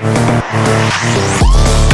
Thank Música